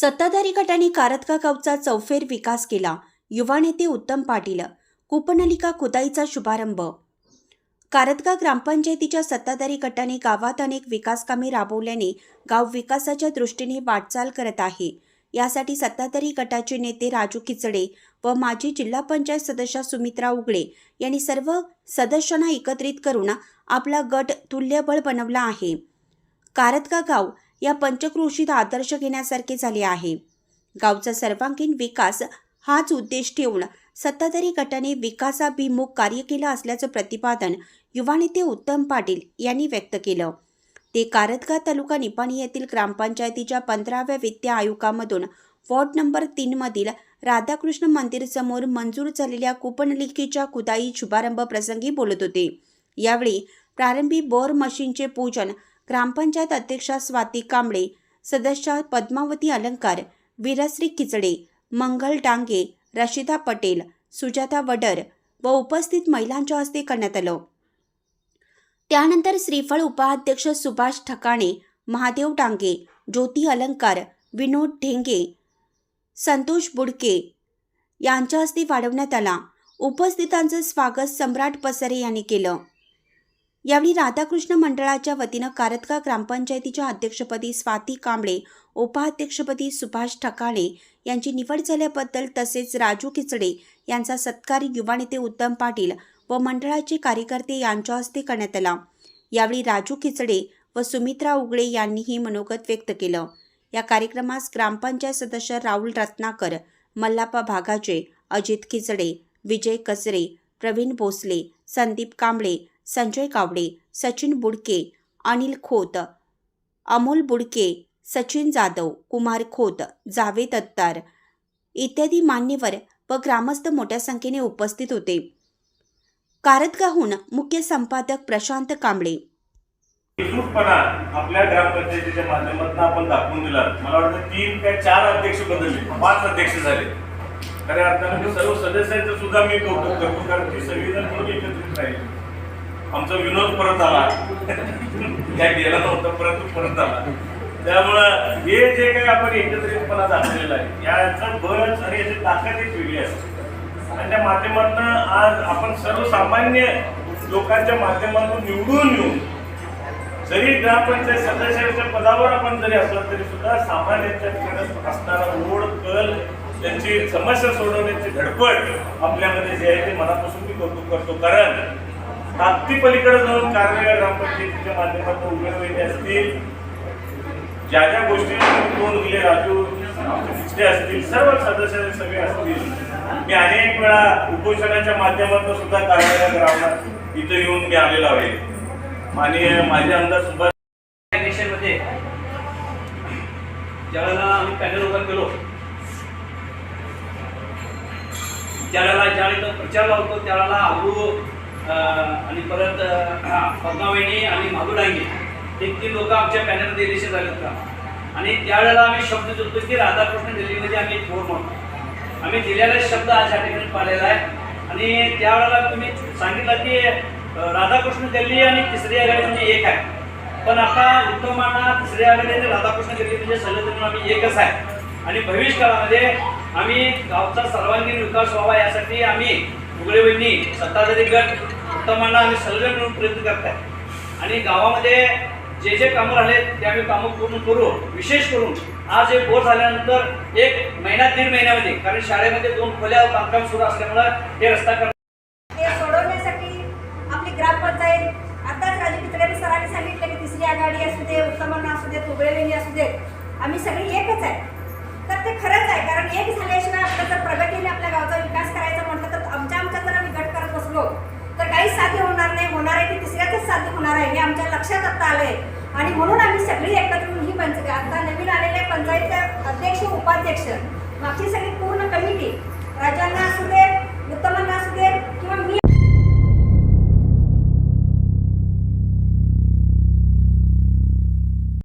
सत्ताधारी गटाने कारतका गावचा चौफेर विकास केला. युवा नेते उत्तम पाटील कूपनलिका खुदाईचा शुभारंभ. कारतगा ग्रामपंचायतीच्या सत्ताधारी गटाने गावात अनेक विकास कामे राबवल्याने गाव विकासाच्या दृष्टीने वाटचाल करत आहे. यासाठी सत्ताधारी गटाचे नेते राजू किचडे व माजी जिल्हा पंचायत सदस्या सुमित्रा उगळे यांनी सर्व सदस्यांना एकत्रित करून आपला गट तुल्यबळ बनवला आहे. कारतका गाव या पंचक्रोशीत आदर्श घेण्यासारखे झाले आहे. गावचा सर्वांगीण विकास हाच उद्देश ठेवून सत्ताधारी गटाने विकासाभिमुख कार्य केलं असल्याचं प्रतिपादन युवा नेते उत्तम पाटील यांनी व्यक्त केलं. ते कारतगा तालुका निपाणी येथील ग्रामपंचायतीच्या पंधराव्या वित्त आयोगामधून वॉर्ड नंबर तीनमधील राधाकृष्ण मंदिर समोर मंजूर झालेल्या कुपनलिखीच्या खुदाई शुभारंभ प्रसंगी बोलत होते. यावेळी प्रारंभी बोर मशीनचे पूजन ग्रामपंचायत अध्यक्षा स्वाती कांबळे सदस्य पद्मावती अलंकार वीरश्री किचडे मंगल डांगे रशिदा पटेल सुजाता वडर व उपस्थित महिलांच्या हस्ते करण्यात आलं. त्यानंतर श्रीफळ उपाध्यक्ष सुभाष ठकाणे महादेव डांगे ज्योती अलंकार विनोद ढेंगे संतोष बुडके यांच्या हस्ते वाढवण्यात आला. उपस्थितांचं स्वागत सम्राट पसरे यांनी केलं. यावेळी राधाकृष्ण मंडळाच्या वतीनं कारतका ग्रामपंचायतीच्या अध्यक्षपदी स्वाती कांबळे उपाध्यक्षपदी सुभाष ठकाणे यांची निवड झाल्याबद्दल तसेच राजू किचडे यांचा सत्कार युवा नेते उत्तम पाटील व मंडळाचे कार्यकर्ते यांच्या हस्ते करण्यात आला. यावेळी राजू खिचडे व सुमित्रा उगळे यांनीही मनोगत व्यक्त केलं. या कार्यक्रमास ग्रामपंचायत सदस्य राहुल रत्नाकर मल्लापा भागाचे अजित खिचडे विजय कचरे प्रवीण भोसले संदीप कांबळे संजय कावडे सचिन बुडके अनिल खोत अमोल बुडके सचिन जाधव कुमार खोत जावेद अत्तार इत्यादी मान्यवर व ग्रामस्थ मोठ्या संख्येने उपस्थित होते. कारतगाहून मुख्य संपादक प्रशांत कांबळे. एकजूटपणा आपल्या ग्रामपंचायतीच्या माध्यमातून आपण दाखवून दिला. मला वाटतं तीन काय चार अध्यक्ष बदलले. पाच अध्यक्ष झाले. खऱ्या अर्थाने सर्व सदस्यांचं सुद्धा मी कौतुक करतो. कारण ती संविधान म्हणून एकत्रित राहील. आमचा विनोद परत आला. काय गेला नव्हता परंतु परत आला. त्यामुळं हे जे काही आपण एकत्रितपणा दाखवलेलं आहे याचा बळच आणि याची ताकद एक वेगळी असते. आणि त्या माध्यमातून आज आपण सर्वसामान्य लोकांच्या माध्यमातून निवडून येऊन जरी ग्रामपंचायत सदस्याच्या पदावर आपण जरी असलो तरी सुद्धा सामान्यांच्या असणारा ओढ कल त्यांची समस्या सोडवण्याची धडपड आपल्यामध्ये जे आहे ते मनापासून मी कौतुक करतो. कारण ताकदी पलीकडे जाऊन कार्य ग्रामपंचायतीच्या माध्यमातून उमेदवारी असतील ज्या ज्या गोष्टी तोंड दिले राजू ते असतील सर्व सदस्य सगळे असतील मी अनेक वेळा उपोषणाच्या माध्यमातून सुद्धा कार्यालयात ग्रामात इथं येऊन मी आलेलो आहे. माननीय माझे आमदार सुभाष इलेक्शनमध्ये ज्यावेळेला आम्ही पॅनल उभा केलो ज्यावेळेला ज्यावेळेला प्रचार लावतो त्यावेळेला अबू आणि परत पद्मावेणी पद्मावहिनी आणि माधुडांगे हे तीन लोक आमच्या पॅनलमध्ये रिलेशन झालेत का आणि त्यावेळेला आम्ही शब्द जोडतो की राधाकृष्ण दिल्लीमध्ये आम्ही थोर म्हणतो आम्ही दिलेला शब्द आज या ठिकाणी पाळलेला आहे. आणि त्यावेळेला तुम्ही सांगितलं की राधाकृष्ण दिल्ली आणि तिसरी आघाडी म्हणजे एक आहे. पण आता उत्तमांना तिसरी आघाडी आणि राधाकृष्ण दिल्ली म्हणजे सलग म्हणून आम्ही एकच आहे. आणि भविष्य काळामध्ये आम्ही गावचा सर्वांगीण विकास व्हावा यासाठी आम्ही उघडे बहिणी सत्ताधारी गट उत्तमांना आम्ही सलग मिळून प्रयत्न करत आहे आणि गावामध्ये जे जे कामं राहिले ते आम्ही कामं पूर्ण करू. विशेष करून आज हे बोर झाल्यानंतर एक महिना दीड महिन्यामध्ये कारण शाळेमध्ये दोन खोल्या बांधकाम सुरू असल्यामुळं हे रस्ता कर ते सोडवण्यासाठी आपली ग्रामपंचायत आताच राजू पितळेने सरांनी सांगितलं की तिसरी आघाडी असू दे उत्तमांना असू दे तुबळेवेणी असू दे. आम्ही सगळी एकच आहे. तर ते खरंच आहे कारण एक झाल्याशिवाय आपल्या जर प्रगतीने आपल्या गावचा विकास करायचा होणार आहे ती तिसऱ्याच साध्य होणार आहे हे आमच्या लक्षात आता आलंय. आणि म्हणून आम्ही सगळी एकत्र येऊन ही पंचायत आता नवीन आलेले पंचायतच्या अध्यक्ष उपाध्यक्ष मागची सगळी पूर्ण कमिटी